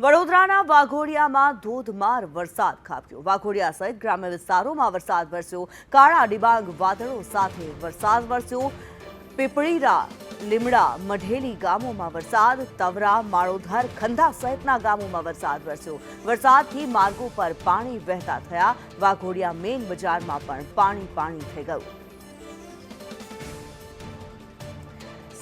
વડોદરાના વાઘોડિયામાં ધોધમાર વરસાદ ખાબક્યો. વાઘોડિયા સહિત ગ્રામ્ય વિસ્તારોમાં વરસાદ વરસ્યો. કાળા ડિબાંગ વાદળો સાથે વરસાદ વરસ્યો. પીપળીરા લીમડા, મઢેલી ગામોમાં વરસાદ. તવરા, માળોધર, ખંધા સહિતના ગામોમાં વરસાદ વરસ્યો. વરસાદથી માર્ગો પર પાણી વહેતા થયા. વાઘોડિયા મેઇન બજારમાં પણ પાણી પાણી થઈ ગયું.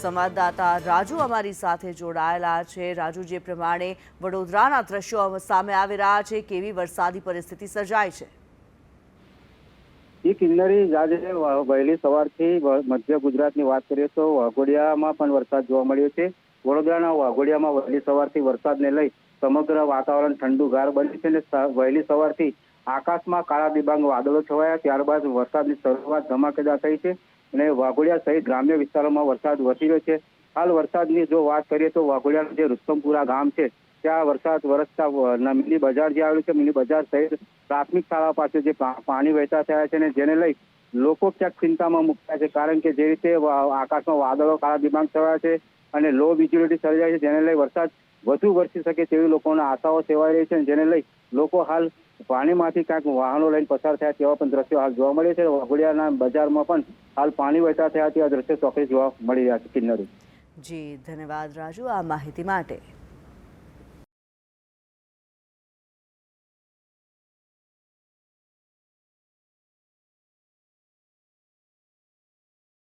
સંવાદદાતા રાજુ અમારી સાથે જોડાયેલા છે. રાજુ, જે પ્રમાણે વડોદરાના દ્રશ્યો સામે આવી રહ્યા છે, કેવી વરસાદી પરિસ્થિતિ સર્જાય છે? કિન્નરી આજે વહેલી સવારથી મધ્ય ગુજરાતની વાત કરીએ તો વાઘોડિયામાં પણ વરસાદ જોવા મળ્યો છે. વડોદરાના વાઘોડિયામાં વહેલી સવારથી વરસાદને લઈ સમગ્ર વાતાવરણ ઠંડુગાર બન્યું છે અને વહેલી સવારથી આકાશમાં કાળા દિબાંગ વાદળો છવાયા. ત્યારબાદ વરસાદની શરૂઆત ધમાકેદાર થઈ છે. અને વાઘોડિયા સહિત ગ્રામ્ય વિસ્તારોમાં વરસાદ વરસી રહ્યો છે. હાલ વરસાદની જો વાત કરીએ તો વાઘોડિયાનું જે રુસ્તમપુરા ગામ છે, ત્યાં વરસાદ વરસતા મિની બજાર જે આવેલું છે, મિની બજાર સહિત પ્રાથમિક શાળા પાસે જે પાણી વહેતા થયા છે અને જેને લઈ લોકો ક્યાંક ચિંતામાં મુકાયા છે. કારણ કે જે રીતે આકાશમાં વાદળો, કાળા દિમાગ થયા છે અને લો વિઝિબિલિટી સર્જાય છે, જેને લઈ વરસાદ વધુ વરસી શકે તેવી લોકોના આશાઓ સેવાઈ રહી છે જેને લઈ લોકો હાલ પાણીમાંથી ક્યાંક વાહનો લઈને પસાર થયા તેવા પણ દ્રશ્યો હાલ જોવા મળે છે. વાઘોડિયાના બજારમાં પણ હાલ પાણી વહેતા થયા તેવા દ્રશ્યો ચોક્કસ જોવા મળી રહ્યા છે કિન્નરી. જી, ધન્યવાદ રાજુ આ માહિતી માટે.